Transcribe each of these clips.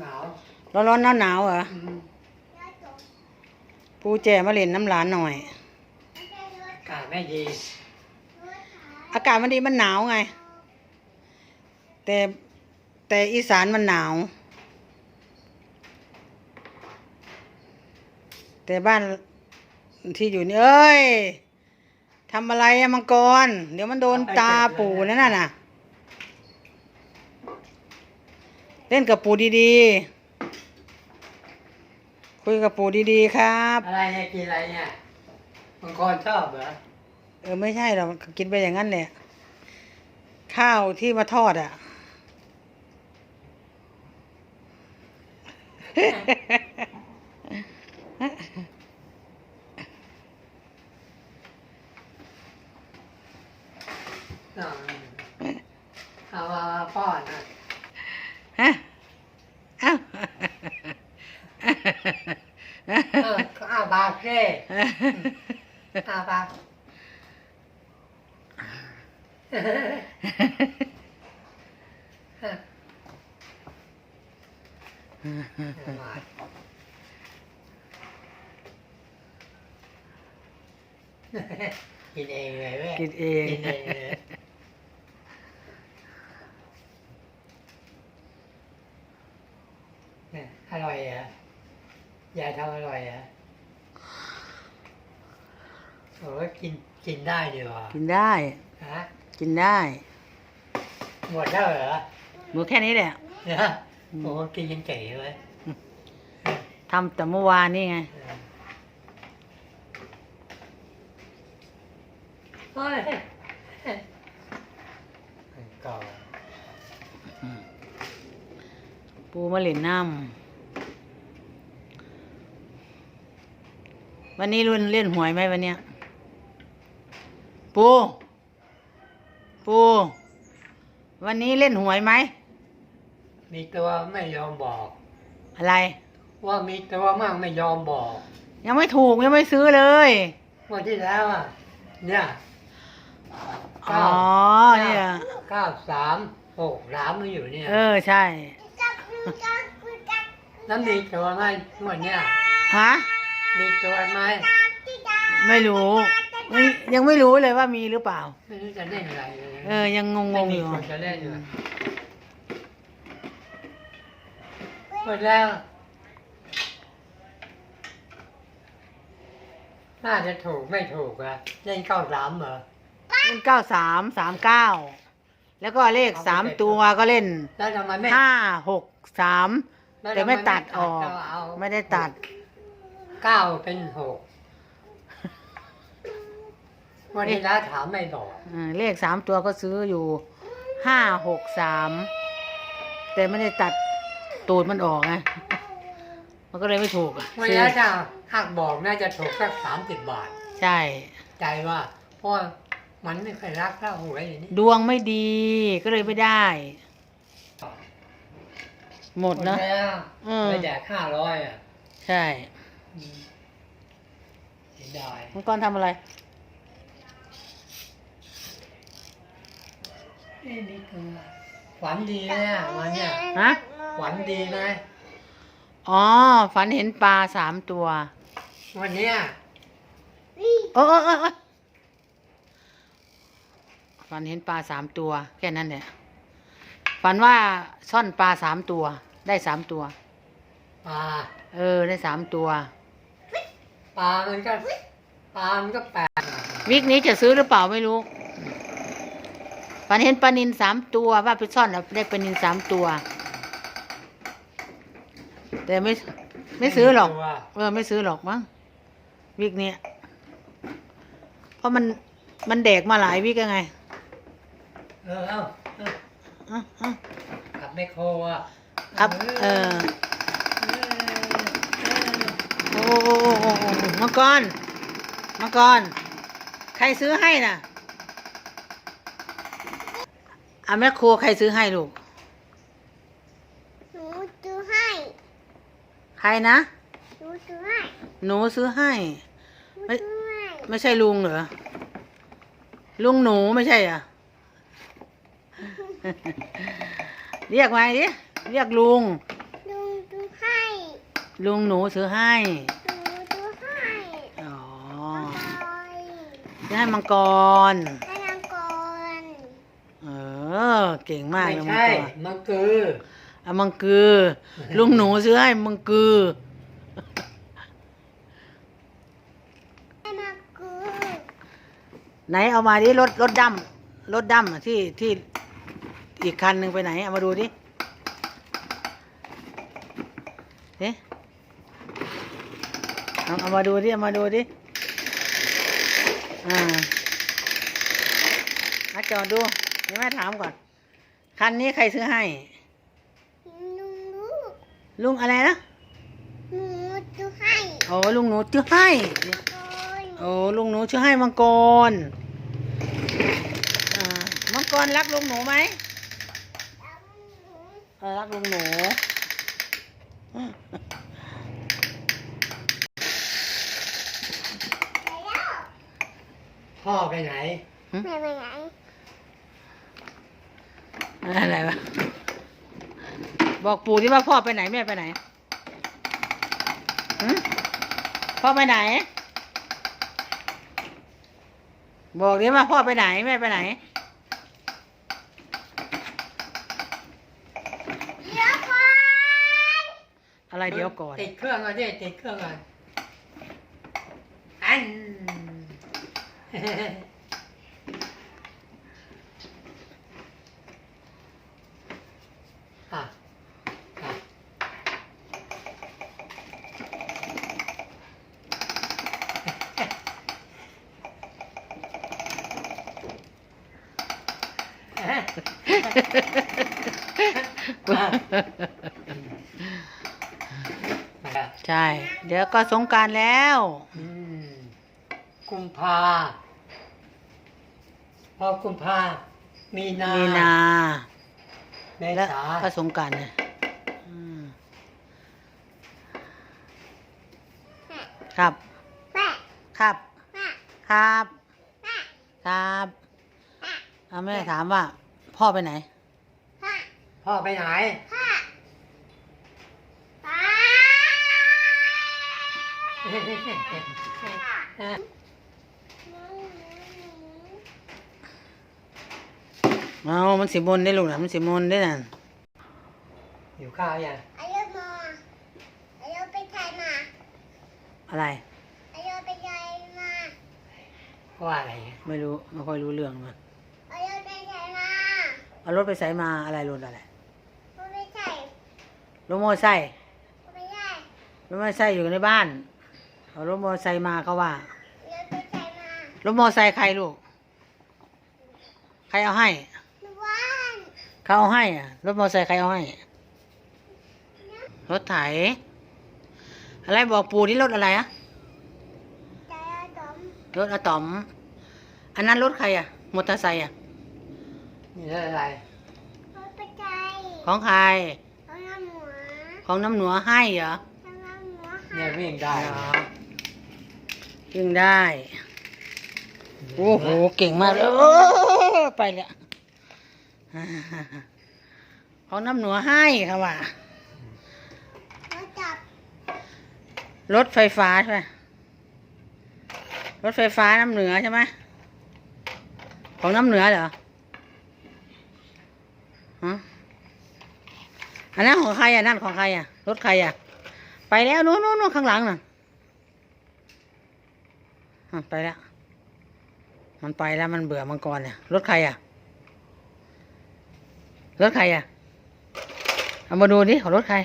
หนาวร้อนร้อนหนาวหนาวๆเหรออืมปูแจมาเล่นน้ำหลานหน่อย อากาศไม่ดีอากาศมันดีมันหนาวไง แต่แต่อีสานมันหนาว แต่บ้านที่อยู่นี่เอ้ยทำอะไรอะมังกร เดี๋ยวมันโดนตาปู่นั่นน่ะ เล่นกับปู่ดีๆ คุยกับปู่ดีๆครับ อะไรเนี่ยกินอะไรเนี่ยมังกรชอบเหรอเออไม่ใช่หรอกกินไปอย่างนั้นแหละข้าวที่มาทอดอะ เอาเอามาป้อนนะ ฮะเอ้า เออก็ เอาบาเฟ่เอาบากินเองเลยเว้ยกินเองกินเองเลยเนี่ยอร่อยเหรอยายทำอร่อยเหรอโอ้ย กินกินได้ดีว่ะกินได้ ฮะกินได้ หมดแล้วเหรอหนูแค่นี้แหละเนี่ยโอ้กินยังเก๋เลย ทำแต่เมื่อวานนี่ไง เฮ้ยก่อนปูมาเล่นน้ำวันนี้รุ่นเล่นหวยไหมวันเนี้ย ปู ปู วันนี้เล่นหวยไหม มีตัวไม่ยอมบอก อะไร ว่ามีตัวมั่งไม่ยอมบอก ยังไม่ถูกยังไม่ซื้อเลยเมื่อที่แล้วอะ เนี่ยอ๋อเนี่ย เก้าสามหกสามมันอยู่เนี่ย เออใช่ แล้วมีตัวไหมหมดเนี่ย ฮะ มีตัวไหมไม่รู้ ไม่ยังไม่รู้เลยว่ามีหรือเปล่า ไม่รู้จะเล่นอะไรเลยเออ ยังงงไม่งๆมีอยู่ คนจะเล่นอยู่หมดแล้ว น่าจะถูกไม่ถูกอะเล่นเก้าสามเหรอ เล่นเก้าสามสามเก้าแล้วก็เลขสามตัวก็เล่นแล้วทำไมไม่ห้าหกสามล้วแต่ไม่ตัดออกทำไมเอาไม่ได้ตัด เก้าเป็นหก วันนี้แล้วถามไม่บอกเออเลขสามตัวก็ซื้ออยู่ห้าหกสามแต่ไม่ได้ตัดตูดมันออกไงมันก็เลยไม่ถูกอะวันซื้อนี้ถ้าหากบอกน่าจะถูกสักสามสิบบาท ใช่ ใจว่า เพราะว่ามันไม่เคยรักเท่าหวยอย่างนี้ดวงไม่ดีก็เลยไม่ได้ หมดเนอะแล้วอืม ไปแจกห้าร้อยอะใช่ อืมเสียดายมังกรทำอะไร เอ้นี่คือฝันดีนะเนี่ยวันเนี่ยฮะฝันดีนะอ๋อ ฝันเห็นปลาสามตัว วันเนี้ยเออเออเออเออฝันเห็นปลาสามตัว แค่นั้นแหละฝันว่าซ่อนปลาสามตัว ได้สามตัว ปลาเออ ได้สามตัว ปลามันก็ปลามันก็แปลกวิกนี้จะซื้อหรือเปล่าไม่รู้ ฝันเห็นปลานินสามตัวว่าไปซ่อนแล้วได้ปลานินสามตัว แต่ไม่ไม่ซื้อหรอกตัวเออไม่ซื้อหรอกมั้งวิกเนี้ยเพราะมันมันแดกมาหลายวิกแล้วไงเออเอาเอาอะอะขับไมโครอะครับ เออโอ้โอ้โอ้โอ้โอ้โอ้มังกรมังกรใครซื้อให้น่ะ อาแม่ครัวใครซื้อให้ลูก หนูซื้อให้ใครนะ หนูซื้อให้หนูซื้อให้ หนูไม่ซื้อให้ไม่ใช่ลุงเหรอ ลุงหนูไม่ใช่เหรอะ เรียกมาดิ เรียกลุงลุงลุงหนูซื้อให้ หนูซื้อให้อ๋อบอยซื้อให้มังกรให้นางก่อนเอ อ เก่งมากไม่เลยมังใช่กรมันคือเอามังกือ ลุงหนูซื้อให้มังกือให้นางกูไหนเอามาดิรถรถดำรถดำอะที่ที่อีกคันหนึ่งไปไหนเอามาดูดิเอ๊ะเอาเอามาดูดิเอามาดูดิอ่ามาจอดดูเดี๋ยวแม่ถามก่อน คันนี้ใครซื้อให้ ลุงลูกลุงอะไรนะ หนูซื้อให้โอ้ลุงหนูซื้อให้ก่อนโอ้ลุงหนูชื่อให้มังกรอ่ามังกรรักลุงหนูไหมเออรักลุงหนู พ่อไปไหน แม่ไปไหน อะไรวะบอกปู่ที่ว่าพ่อไปไหนแม่ไปไหนหึพ่อไปไหน บอกดิว่าพ่อไปไหนแม่ไปไหนเดี๋ยวก่อนอะไรเดี๋ยวก่อนติดเครื่องก่อนดิติดเครื่องก่อนอัน อะอะอะ ใช่ เดี๋ยวก็สงกรารแล้วอืมกุมภาพอกุมภามีนามีนาเมและษาก็สงกรารเนี่ยอืมครับแม่ครับแม่ครับแม่ครับเอาแม่ถามว่า พ่อไปไหน พ่อพ่อไปไหน พ่อป้าเอามันสิมนได้ลูกนะมันสิมนได้น่ะอยู่ข้าวยังอายุมาอายุไปไทยมาอะไรอายุไปไทยมาว่าอะไร ไม่รู้ ไม่ค่อยรู้เรื่องมัน อายุไปไทยมา เอารถไปใส่มาอะไรรถอะไรพ่อไปไทยรถมอเตอร์ไซค์พ่อไปไทยรถมอเตอร์ไซค์อยู่ในบ้านเอารถมอเตอร์ไซค์มาเขาว่าอายุไปไทยมารถมอเตอร์ไซค์ใครลูก ใครเอาให้หนูว่านเขาเอาให้อะรถมอเตอร์ไซค์ใครเอาให้รถไถอะไรบอกปู่นี่รถอะไรอะใจอาดมรถอะตอม อันนั้นรถใครอะมอเตอร์ไซค์อะ นี่เรื่องอะไรพ่อไปไทยของใครเอาน้ำหมูของน้ำหนัวให้เหรอเอาน้ำหมูเนี่ยวิ่งได้เหรอยิ่งได้ โอ้โห เก่งมากเลยโอ้ไปเลยของน้ำหนัวให้ค่ะว่าแล้วจับรถไฟฟ้าใช่ไหมรถไฟฟ้าน้ำเหนือใช่ไหมของน้ำเหนือเหรอ ฮะอันนั้นของใครอะนั่นของใครอะรถใครอะ ไปแล้วนู้นนู้นข้างหลังน่ะไปแล้ว มันไปแล้วมันเบื่อมังกรเนี่ยรถใครอะรถใครอะเอามาดูดิของรถใคร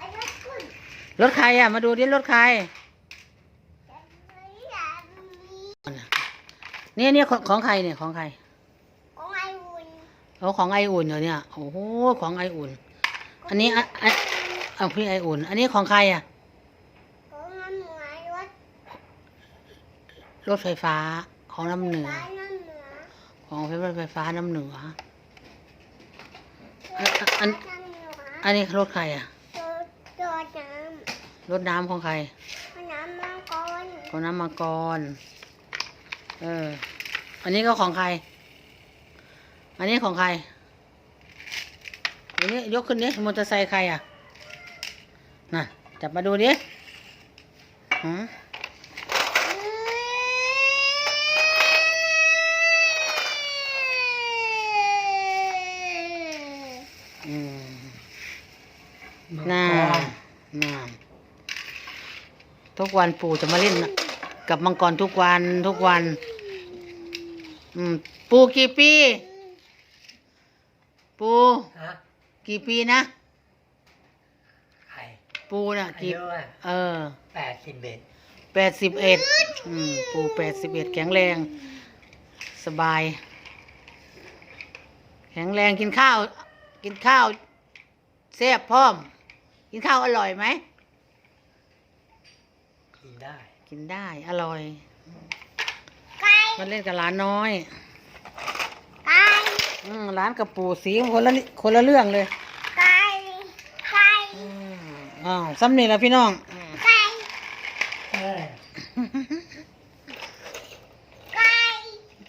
อายุคุณรถใครอะ มาดูดิรถใครเนี่ยเนี่ยของของใครเนี่ยของใคร เอาของไออุ่นเหรอเนี่ยโอ้โหของไออุ่น อันนี้อะอะเอาพี่ไออุ่น อันนี้ของใครอะของน้ำหมูรถรถไฟฟ้าของน้ำเหนือฟ้าน้ำเหนือของรถไฟฟ้าน้ำเหนืออันอันน้ำเหนืออันนี้รถใครอะตัวตัวน้รถน้ำของใครำน้ำมังกรของน้ำมังกรเออ อันนี้ก็ของใคร อันนี้ของใครอันนี้ยกขึ้นนี้มอเตอร์ไซค์ใครอะน่ะจับมาดูดิหืมอืมมังน่ากรน่าทุกวันปู่จะมาเล่นกับมังกรทุกวันทุกวัน อืม ปู่กี่ปี ปู่ฮะกี่ปีนะ ใครปู่น่ะอากี่ยุอะเออแปดสิบเอ็ดแปดสิบเอ็ดอืมปู่แปดสิบเอ็ดแข็งแรง สบาย แข็งแรงกินข้าว กินข้าวแซ่บพร้อม กินข้าวอร่อยไหม กินได้ กินได้อร่อยไก่มันเล่นกับหลานน้อยไก่ อืมร้านกับปู่สีคนละนิคนละเรื่องเลยไก่ไก่อืมอ้าวซ้ำนี่ละพี่น้องอืมไก่เออไก่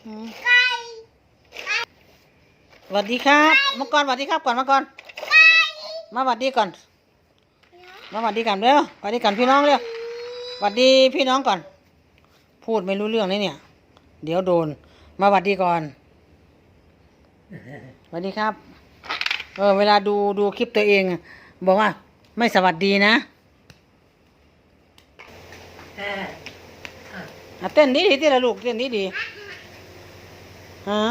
อืมไก่สวัสดีครับมังกรสวัสดีครับก่อนมังกรมาสวัสดีก่อน มาสวัสดีกันเร็วสวัสดีกันพี่น้องเร็วสวัสดีพี่น้องก่อน พูดไม่รู้เรื่องเลยเนี่ย เดี๋ยวโดน มาสวัสดีก่อน สวัสดีครับ เออ เวลาดูดูคลิปตัวเองบอกว่า ไม่สวัสดีนะเอออะอะเต้นดีดีที่ละลูกเต้นดีดีฮะ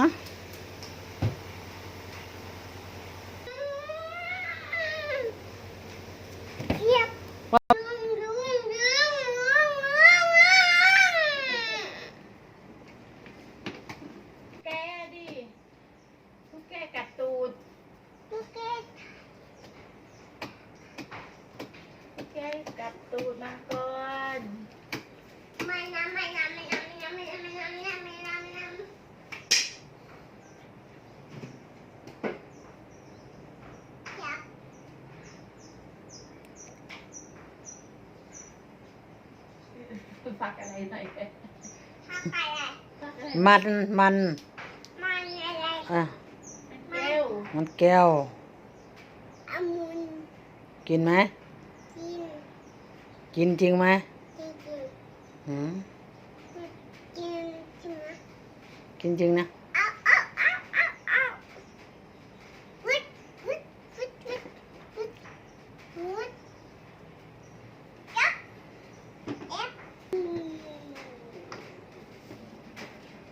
ฟักอะไรหน่อยเอ้ยทักอะไรฟักอะไรมันมันมันอะไรอะแก้วมันแก้วองุ่นกินไหมกินกินจริงไหมกินกินหืมกินใช่ไหมกินจริงนะ เอาเอาเอาเอาเอาวิดวิดวิดวิดวิดวิดยับเอฟอืม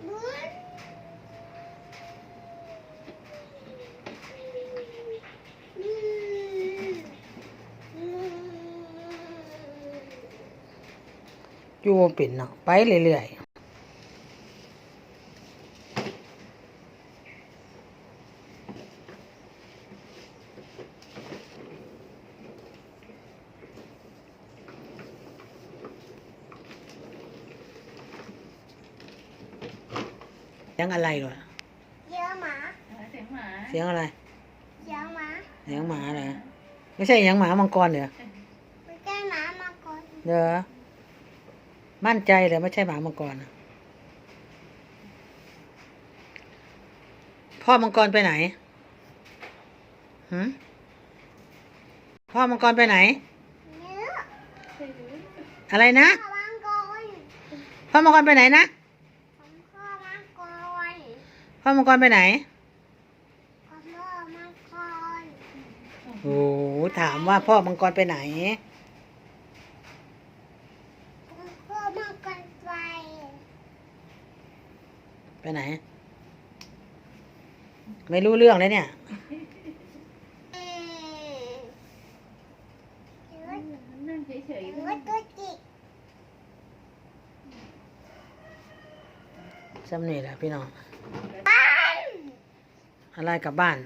วิดอืมอืม อยู่บ่เป็นเนาะไปเรื่อยๆเสียงอะไรวะเยอะหมา เสียงหมา เสียงอะไรเยอะหมา เสียงหมาเหรอ ไม่ใช่เสียงหมามังกรเหรอ ไม่ใช่หมามาก่อนเด้อ มั่นใจเลยไม่ใช่หมามังกรน่ะพ่อมังกรไปไหนหืมพ่อมังกรไปไหน อะไรนะ พ่อมังกรพ่อมังกรไปไหนนะพ่อมังกรพ่อมังกรไปไหนโอ้โหถามว่าพ่อมังกรไปไหน ผมพ่อมังกรไป ไปไหน ไม่รู้เรื่องเลยเนี่ยเอ่อเนื้อนั่งเฉยๆเนื้อตัวจิกจำนี่แหละพี่น้อง อะไรกลับบ้าน